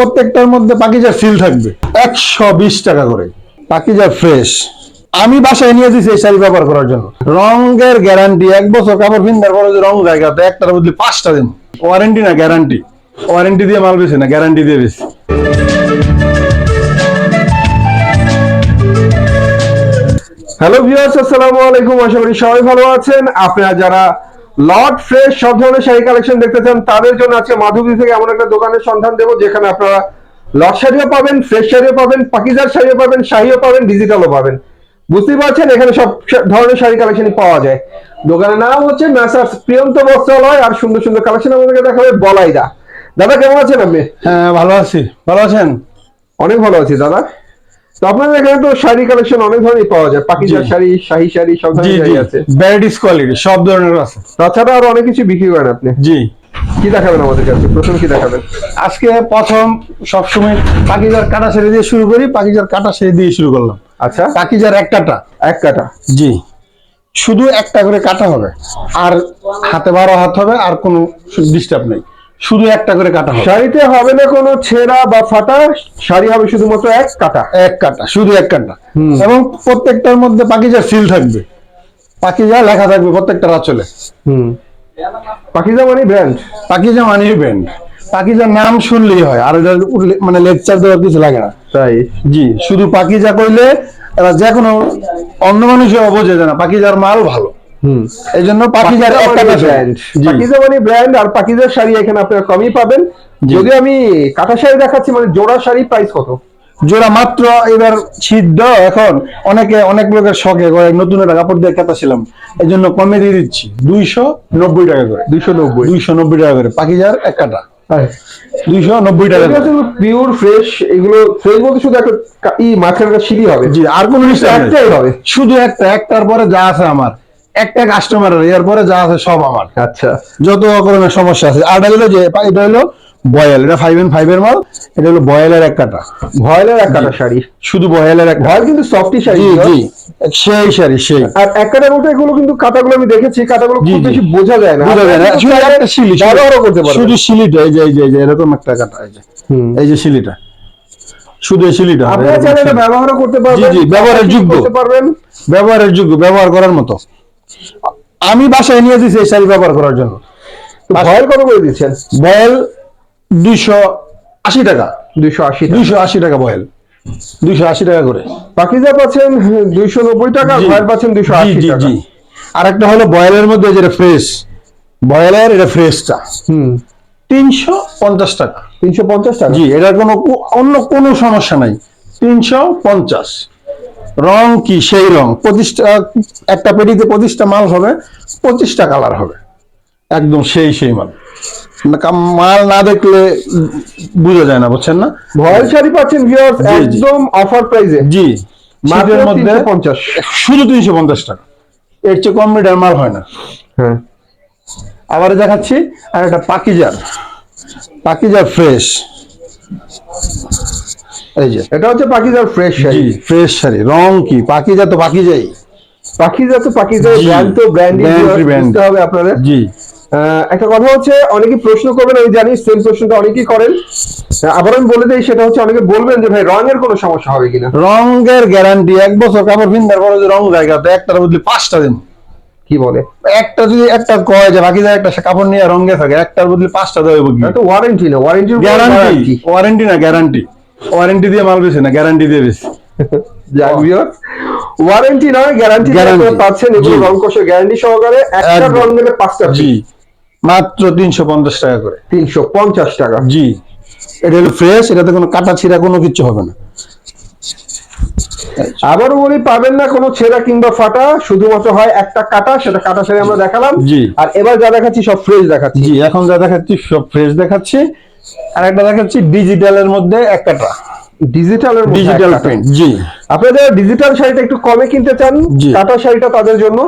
প্রত্যেকটার মধ্যে পাকিজা সিল থাকবে। একশো বিশ টাকা করে। পাকিজা ফ্রেশ আমি বাসায় নিয়ে দিয়েছি এই শাড়ি ব্যবহার করার জন্য। রঙের গ্যারান্টি এক বছর কাপড় পিন্ধার পরে রং জায়গা একটার বদলে পাঁচটা দিন। ওয়ারেন্টি না গ্যারান্টি ওয়ারেন্টি দিয়ে মাল বেশি না গ্যারান্টি দিয়ে বেশি হ্যালো ভিউয়ার্স আসসালামু আলাইকুম। আশা করি সবাই ভালো আছেন। আপনারা যারা লট ফ্রেশ সব ধরনের শাড়ি কালেকশন দেখতে চান। তাদের জন্য আজকে মাধবী থেকে এমন একটা দোকানের সন্ধান দেবো যেখানে আপনারা লট শাড়িও পাবেন ফ্রেশ শাড়িও পাবেন পাকিজার শাড়িও পাবেন শাড়িও পাবেন ডিজিটালও পাবেন। বুঝতেই পারছেন? এখানে সব ধরনের শাড়ি কালেকশনই পাওয়া যায়। দোকানের নাম হচ্ছে মেসার্স প্রিয়ন্ত বস্ত্রালয় আর সুন্দর সুন্দর কালেকশন আমাদেরকে দেখাবে বলাইদা। দাদা কেমন আছেন আপনি? হ্যাঁ ভালো আছি। ভালো আছেন? অনেক ভালো আছি দাদা। তো আপনাদের এখানে তো শাড়ি কালেকশন অনেক ধরনের পাওয়া যায়। জি। শাড়ি শাহী শাড়ি সব ধরনের আছে। ভ্যারাইটিস কোয়ালিটি সব ধরনের আছে। তাছাড়া আরও অনেক কিছু বিক্রি করেন আপনি। জি। কি দেখাবেন আমাদের কাছে? প্রথম কি দেখাবেন? আজকে প্রথম সবসময় পাকিজার কাটা সেরে দিয়ে শুরু করি পাকিজার কাটা সেরে দিয়ে শুরু করলাম। আচ্ছা। পাকিজার একটাটা এক কাটা। জি। শুধু একটা করে কাটা হবে। আর হাতে বারো হাত হবে আর কোনো ডিস্টার্ব নেই। শুধু একটা করে কাটা হবে। শাড়িতে হবে না কোনো ছেঁড়া বা ফাটা শাড়ি হবে শুধুমাত্র এক কাটা। এক কাটা শুধু এক কাটা। এবং প্রত্যেকটার মধ্যে পাকিজার সিল থাকবে। পাকিজা লেখা থাকবে প্রত্যেকটা আঁচলে। হুম। পাকিজা মানে ব্র্যান্ড পাকিজা মানে ব্যান্ড পাকিজার নাম শুনলেই হয় আর এটা মানে লেকচার দেওয়ার কিছু লাগে না। তাই? জি শুধু পাকিজা কইলে এরা যে কোনো অন্য মানুষও বোঝে যায় না পাকিজার মাল ভালো। এই জন্য পাকিজার একটা ব্র্যান্ড পাকিজা মানে ব্র্যান্ড আর পাকিজার শাড়ি এখানে আপনারা কমই পাবেন। যদি আমি কাঁথা শাড়ি দেখাচ্ছি মানে জোড়া শাড়ি প্রাইস কত? জোড়া মাত্র এবার সিদ্ধ এখন। অনেকে অনেক লোকের শখে করে নতুন একটা কাপড় দিয়ে কেতাছিলাম এই জন্য কমে দিয়ে দিচ্ছি। দুইশো নব্বই টাকা করে। দুইশো নব্বই। দুইশো নব্বই টাকা করে। পাকিজার এক কাটা। দুইশো নব্বই টাকা পিওর ফ্রেশ এগুলো ফ্রেশ বলতে শুধু একটা ই একটা সিঁড়ি হবে। জি আর কোনো জিনিস একটাই হবে। শুধু একটা একটার পরে যা আছে আমার। একটা কাস্টমারের এর পরে যা আছে সব আমার। আচ্ছা। যত রকমের সমস্যা আছে আর এটা হলো যে এটা হলো বয়েল এটা ফাইভ এন্ড ফাইভ এর মাল এটা হলো বয়েলের এক কাটা। ভয়েলের এক কাটা শাড়ি। শুধু বয়েলের এক ভয়েল কিন্তু সফটি শাড়ি জি জি। সেই শাড়ি সেই। আর এক এগুলো কিন্তু কাটাগুলো আমি দেখেছি কাটাগুলো জি, খুব বেশি বোঝা যায় না। বুঝা যায় না। শুধু একটা শিলি ব্যবহারও করতে পারবেন। শুধু শিলিটা এই যে এই যে এরকম একটা কাটা এই যে। এই যে শিলিটা। শুধু এই শিলিটা আপনারা চাইলে এটা ব্যবহারও করতে পারবেন জি, ব্যবহারের পাশাপাশি যোগ্য। করতে পারবেন। ব্যবহারের যোগ্য ব্যবহার করার মতো। আমি বাসায় নিয়ে দিয়েছি এই শাড়ি ব্যবহার করার জন্য। ভয়েল কত করে দিচ্ছেন? বয়েল দুইশো আশি টাকা। দুইশো আশি দুইশো আশি টাকা বয়েল দুইশো আশি টাকা করে। পাকিজা পাচ্ছেন দুইশো নব্বই টাকা। ভয়েল পাচ্ছেন দুইশো আশি টাকা। জি। আর একটা হলো বয়েলের মধ্যে যেটা ফ্রেশ বয়েলের এটা ফ্রেশটা হুম। তিনশো পঞ্চাশ টাকা। তিনশো পঞ্চাশ টাকা? জি এটার কোনো অন্য কোনো সমস্যা নাই। তিনশো পঞ্চাশ। রং কি সেই রং? পঁচিশটা একটা পেটিতে পঁচিশটা মাল হবে পঁচিশটা কালার হবে। একদম সেই সেই মাল। মাল না দেখলে বোঝা যায় না বুঝছেন না? ভয়েল শাড়ি পাচ্ছেন। একদম অফার প্রাইসে জি শীতের মধ্যে পঞ্চাশ। শুধু তিনশো পঞ্চাশ টাকা। এর চেয়ে কম মিটার মাল হয় না। হ্যাঁ। আবার দেখাচ্ছি আর একটা পাকিজার। পাকিজার ফ্রেশ। এই যে। এটা হচ্ছে পাকিজার ফ্রেশ শাড়ি। ফ্রেশ শাড়ি। রং কি? পাকিজা তো পাকিজাই। পাকিজা তো পাকিজা জি। ব্র্যান্ড তো brand। হবে আপনাদের। জি। একটা কথা হচ্ছে অনেকে প্রশ্ন করবেন আমি জানি সেম প্রশ্নটা অনেকেই করেন। আবার আমি বলে দিই সেটা হচ্ছে অনেকে বলবেন যে ভাই রঙের কোনো সমস্যা হবে কিনা? রঙের গ্যারান্টি এক বছর কাপড় পিন্ধার পরে যে রং জায়গা তো একটার বদলে পাঁচটা দিন। কি বলে? একটা যদি একটা কয় যে বাকি যায় একটা কাপড় নিয়ে রঙে থাকে একটার বদলে পাঁচটা দেবে কি? তো ওয়ারেন্টি না ওয়ারেন্টি গ্যারান্টি ওয়ারেন্টি না গ্যারান্টি ওয়ারেন্টি দিয়ে মাল বেশি না? গ্যারান্টি দিয়ে বেশি ওয়ারেন্টি নয় গ্যারান্টি। পাচ্ছেন এগুলো রং কষে গ্যারান্টি সহকারে একটা রং নিলে পাঁচটা জি। মাত্র তিনশো পঞ্চাশ টাকা করে। তিনশো পঞ্চাশ টাকা। জি। এটা হলো ফ্রেশ এটাতে কোনো কাটা ছিঁড়া কোনো কিছু হবে না। আবারও বলি পাবেন না কোনো ছেঁড়া কিংবা ফাটা শুধুমাত্র হয় একটা কাটা সেটা কাটা শাড়ি আমরা দেখালাম। জি। আর এবার যা দেখাচ্ছি সব ফ্রেশ দেখাচ্ছি। জি এখন যা দেখাচ্ছি সব ফ্রেশ দেখাচ্ছি। আর একটা দেখাচ্ছি ডিজিটালের মধ্যে এক কাটা ডিজিটালের ডিজিটাল প্রিন্ট জি। আপনাদের ডিজিটাল শাড়িটা একটু কমে কিনতে চান। কাটা শাড়িটা তাদের জন্য।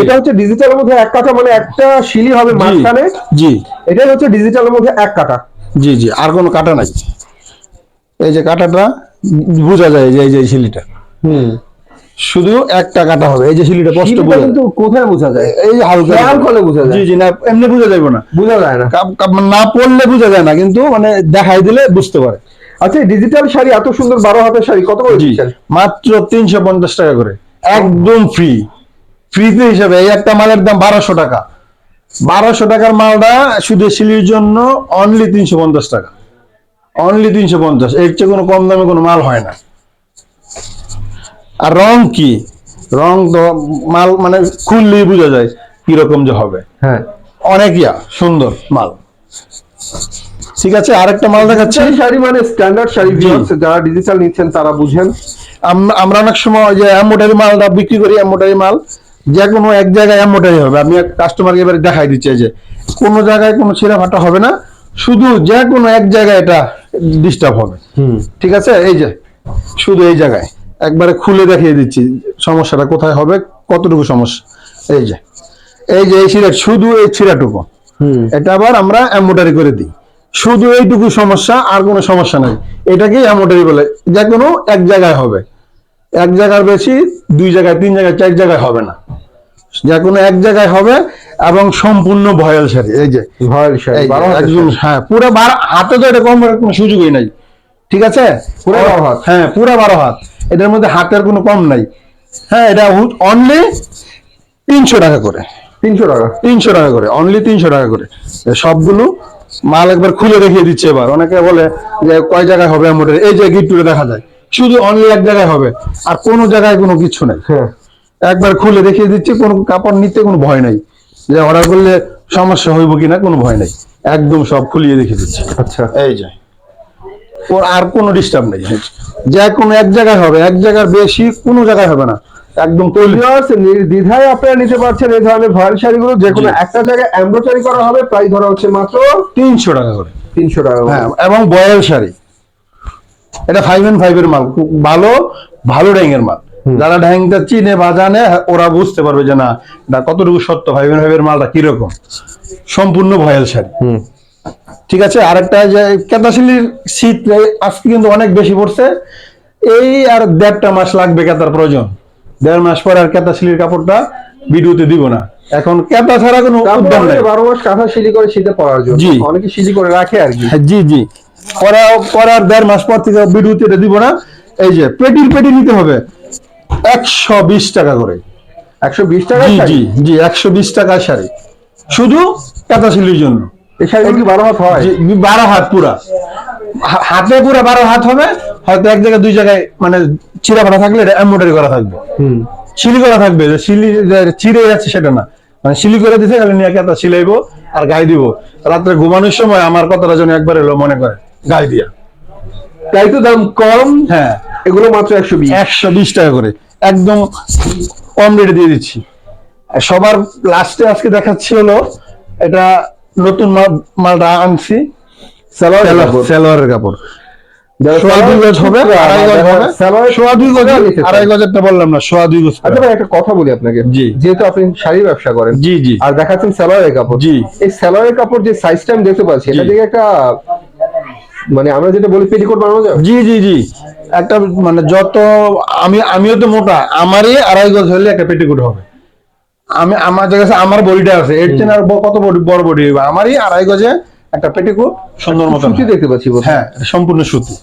এটা হচ্ছে ডিজিটালের মধ্যে এক কাটা মানে একটা শিলি হবে মাঝখানে। জি। এটাই হচ্ছে ডিজিটালের মধ্যে এক কাটা জি জি আর কোনো কাটা নাই। এই যে কাটাটা বোঝা যায় যে এই যে শিলিটা হুম। শুধু একটা কাটা হবে এই যে শিলিটা স্পষ্ট শিলিটা বোঝা কিন্তু কোথায় বোঝা যায়? এই যে হালকা খেয়াল করলে বোঝা যায়। জি জি না এমনি বোঝা যাবে না। বোঝা যায় না। কাপ- কাপ- না পড়লে বোঝা যায় না কিন্তু মানে দেখাই দিলে বুঝতে পারে। আচ্ছা ডিজিটাল শাড়ি এত সুন্দর বারো হাতের শাড়ি কত করে মাত্র তিনশো পঞ্চাশ টাকা করে। একদম ফ্রি ফ্রিতে হিসাবে এই একটা মালের দাম বারোশো টাকা। বারোশো টাকার মালটা শুধু শিলির জন্য অনলি তিনশো পঞ্চাশ টাকা। অনলি তিনশো পঞ্চাশ। এর চেয়ে কোনো কম দামে কোনো মাল হয় না। আর রং কি? রং তো মাল মানে খুললেই বোঝা যায় কীরকম যে হবে। হ্যাঁ। অনেক ইয়া সুন্দর মাল। ঠিক আছে আরেকটা মাল দেখাচ্ছি। শাড়ি মানে স্ট্যান্ডার্ড শাড়ি viewers, যারা ডিজিটাল নিচ্ছেন তারা বুঝেন। আম- আমরা অনেক সময় যে অ্যামোটারি মালটা বিক্রি করি অ্যামোটারি মাল। যে কোনো এক জায়গায় অ্যামোটারি হবে। আমি কাস্টমারকে এবারে দেখাই দিচ্ছি যে কোনো জায়গায় কোনো ছিঁড়া ফাটা হবে না। শুধু যে কোনো এক জায়গায় এটা ডিস্টার্ব হবে। হুম। ঠিক আছে এই যে শুধু এই জায়গায়। একবারে খুলে দেখিয়ে দিচ্ছি সমস্যাটা কোথায় হবে কতটুকু সমস্যা। এই যে এই যে এই ছিঁড়া শুধু এই ছিঁড়াটুকু এটা আবার আমরা অ্যামোটারি করে দিই। শুধু এইটুকু সমস্যা আর কোনো সমস্যা নাই। এটাকেই অ্যামোটারি বলে। যে কোনো এক জায়গায় হবে। এক জায়গার বেশি দুই জায়গায় তিন জায়গায় চার জায়গায় হবে না। যে কোনো এক জায়গায় হবে এবং সম্পূর্ণ ভয়েল শাড়ি। এই যে ভয়েল শাড়ি একদম হ্যাঁ পুরো বারো হাতে তো এটা কম কোনো সুযোগই নাই। ঠিক আছে? পুরো বারো হাত। হ্যাঁ পুরো বারো হাত। এটার মধ্যে হাতের কোনো কম নাই। হ্যাঁ এটা অনলি তিনশো টাকা করে। তিনশো টাকা? তিনশো টাকা করে অনলি তিনশো টাকা করে। সবগুলো মাল একবার খুলে দেখিয়ে দিচ্ছে এবার। অনেকে বলে যে কয় জায়গায় হবে মোটর এই যে গিট্টুরে দেখা যায়। শুধু অনলি এক জায়গায় হবে আর কোনো জায়গায় কোনো কিছু নেই। হ্যাঁ। একবার খুলে দেখিয়ে দিচ্ছি কোনো কাপড় নিতে কোনো ভয় নাই। যে অর্ডার করলে সমস্যা হইব কিনা কোনো ভয় নাই। একদম সব খুলিয়ে দেখিয়ে দিচ্ছি। আচ্ছা। এই যে। ওর আর কোনো ডিস্টার্ব নেই। যে কোনো এক জায়গায় হবে এক জায়গার বেশি কোনো জায়গায় হবে না। একদম নির্দ্বিধায় আপনারা নিতে পারছেন এই ধরনের ভয়েল শাড়িগুলো যে কোনো একটা জায়গায় এমব্রয়ডারি করা হবে প্রাইস ধরা হচ্ছে মাত্র তিনশো টাকা করে। তিনশো টাকা হ্যাঁ এবং বয়েল শাড়ি। এটা ফাইভ এন্ড ফাইভ এর মাল। খুব ভালো ভালো ড্যাঙের মাল। যারা ড্যাংটা চিনে বা জানে ওরা বুঝতে পারবে যে না এটা কতটুকু সত্য? ফাইভ এর মালটা কীরকম? সম্পূর্ণ ভয়েল শাড়ি। ঠিক আছে আরেকটা যে কেতাশিলির শীত আজকে কিন্তু অনেক বেশি পড়ছে। এই আর দেড়টা মাস লাগবে কেতার প্রয়োজন। দেড় মাস পর আর কেতাশিলির কাপড়টা ভিডিওতে দিব না। এখন কেতা ছাড়া কোনো উদ্যম নেই। বারো মাস কাঁথা শিলি করে শীতে পরার জন্য। জি। অনেকে শিলি করে রাখে আর কি। হ্যাঁ, জি জি। পরে পরার দেড় মাস পর থেকে ভিডিওতে এটা দিব না। এই যে পেটির পেটি নিতে হবে একশো বিশ টাকা করে। একশো বিশ টাকা জি জি জি একশো বিশ টাকা শাড়ি। শুধু কাতাশিলির জন্য। এই শাড়িগুলো কি বারো হাত হয়? বারো হাত পুরা। হাতে পুরা বারো হাত হবে হয়তো এক জায়গায় দুই জায়গায় মানে চিরা ফাটা থাকলে এমব্রয়ডারি করা থাকবে। হুম। সিলি করা থাকবে যে চিড়ে যাচ্ছে সেটা না। মানে সিলি করে দিতে খালি নিয়ে কেতা সিলাইবো আর গায়ে দিব। রাত্রে ঘুমানোর সময় আমার কথাটা যেন একবার এলো মনে করে গায়ে দিয়া। তাই তো দাম কম? হ্যাঁ। এগুলো মাত্র একশো বিশ। একশো বিশ টাকা করে। একদম কম রেটে দিয়ে দিচ্ছি। আর সবার লাস্টে আজকে দেখাচ্ছি হলো এটা নতুন মাল মালটা আনছি। সালোয়ারের কাপড়। বললাম না আচ্ছা একটা কথা বলি আপনাকে। জি। যেহেতু আপনি ব্যবসা করেন জি জি। আর দেখাচ্ছেন সালোয়ারের কাপড়। জি। এই সালোয়ারের কাপড় যে সাইজটা আমি দেখতে পাচ্ছি এটা থেকে একটা মানে আমরা যেটা বলি পেটিকোট বানানো জি জি জি। একটা মানে যত আমি আমিও তো মোটা আমারই আড়াই গজ হলে একটা পেটিকোট হবে। আমি আমার কাছে আমার বডিটা আছে। এর চেয়ে আর কত বডি বড় হবে আমারই আড়াই গজে একটা পেটিকুট সুন্দর মতো সুতি দেখতে পাচ্ছি। হ্যাঁ সম্পূর্ণ সুতি।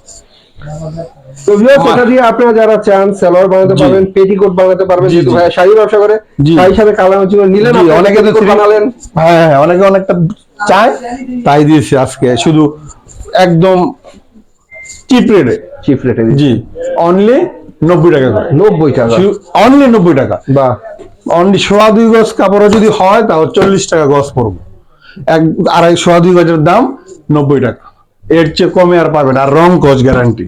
তো ভিউয়ার্স দিয়ে আপনারা যারা চান সালোয়ার বানাতে পারবেন পেটিকোট বানাতে পারবেন যেহেতু ভাই শাড়ি ব্যবসা করে শাড়ির সাথে কালার নিলেন অনেকে তো বানালেন। হ্যাঁ হ্যাঁ অনেকে অনেকটা চায় তাই দিয়েছি আজকে। শুধু একদম চিপ রেটে চিপ রেটে জি। অনলি নব্বই টাকা করে। নব্বই টাকা। অনলি নব্বই টাকা। বা অনলি সোয়া দুই গজ কাপড় যদি হয় তাহলে চল্লিশ টাকা গজ পড়বে এক আড়াই সোয়া দুই গজের দাম নব্বই টাকা। এর চেয়ে কমে আর পাবেন আর রং গজ গ্যারান্টি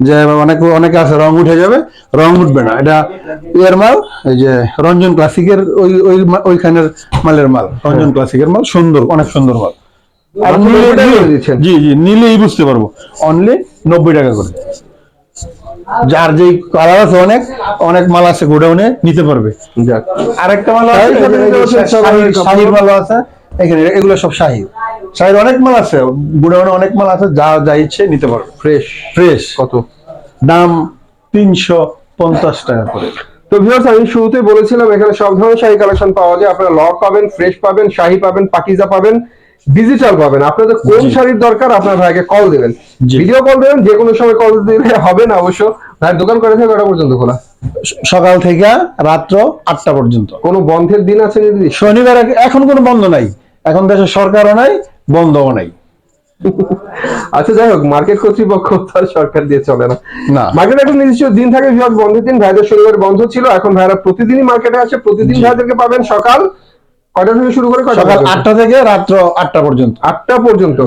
যে অনেক অনেকে আছে রং উঠে যাবে রং উঠবে না। এটা এর মাল এই যে রঞ্জন ক্লাসিকের ওই ওই ওইখানের মালের মাল। রঞ্জন ক্লাসিকের মাল সুন্দর অনেক সুন্দর মাল। আর আপনি নিলে- 90 টাকা করে নিলে- দিচ্ছেন? জি জি নিলেই বুঝতে পারব। অনলি নব্বই টাকা করে। যার যেই কালার আছে অনেক অনেক মাল আছে গোডাউনে নিতে পারবে। আরেকটা মাল আছে। শাড়ির মাল আছে এখানে এগুলো সব শাড়ি শাড়ির অনেক মাল আছে গোডাউনে অনেক মাল আছে যা যা ইচ্ছে নিতে পারবে ফ্রেশ ফ্রেশ কত? দাম তিনশো পঞ্চাশ টাকা করে। তো ভিউয়ার্স আমি শুরুতেই বলেছিলাম এখানে সব ধরনের শাড়ি কালেকশন পাওয়া যায়। আপনারা লক পাবেন ফ্রেশ পাবেন শাহি পাবেন পাকিজা পাবেন। ডিজিটাল পাবেন। আপনাদের কোন শাড়ির দরকার আপনার ভাইকে কল দেবেন। ভিডিও কল দেবেন যে কোনো সময় কল দিলে হবে না অবশ্য। ভাই দোকান করে থেকে কটা পর্যন্ত খোলা? সকাল থেকে রাত্র আটটা পর্যন্ত। কোনো বন্ধের দিন আছে যদি শনিবার এখন কোনো বন্ধ নাই। এখন দেশের সরকারও নাই বন্ধও নাই। আচ্ছা যাই হোক মার্কেট কর্তৃপক্ষ তো আর সরকার দিয়ে চলে না। না। মার্কেট একটা নির্দিষ্ট দিন থাকে ভিউয়ার্স বন্ধের দিন। ভাইদের শনিবার বন্ধ ছিল এখন ভাইরা প্রতিদিনই মার্কেটে আসে। প্রতিদিন। ভাইদেরকে পাবেন সকাল কয়টা থেকে শুরু করে সকাল আটটা থেকে রাত্র আটটা পর্যন্ত। আটটা পর্যন্ত।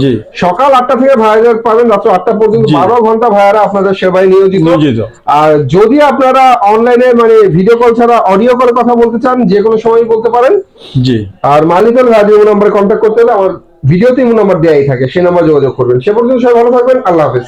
সকাল আটটা থেকে ভাইয়াদের পাবেন রাত্র আটটা পর্যন্ত। বারো ঘণ্টা ভাইয়ারা আপনাদের সেবায় নিয়োজিত। আর যদি আপনারা অনলাইনে মানে ভিডিও কল ছাড়া অডিও কলে কথা বলতে চান যে কোনো সময় বলতে পারেন। জি। আর মালিকের রাজীব নাম্বারে কন্ট্যাক্ট করতে হলে আমার ভিডিওতে ইমো নাম্বার দেওয়াই থাকে। সেই নাম্বার যোগাযোগ করবেন। সে পর্যন্ত সবাই ভালো থাকবেন। আল্লাহ হাফেজ।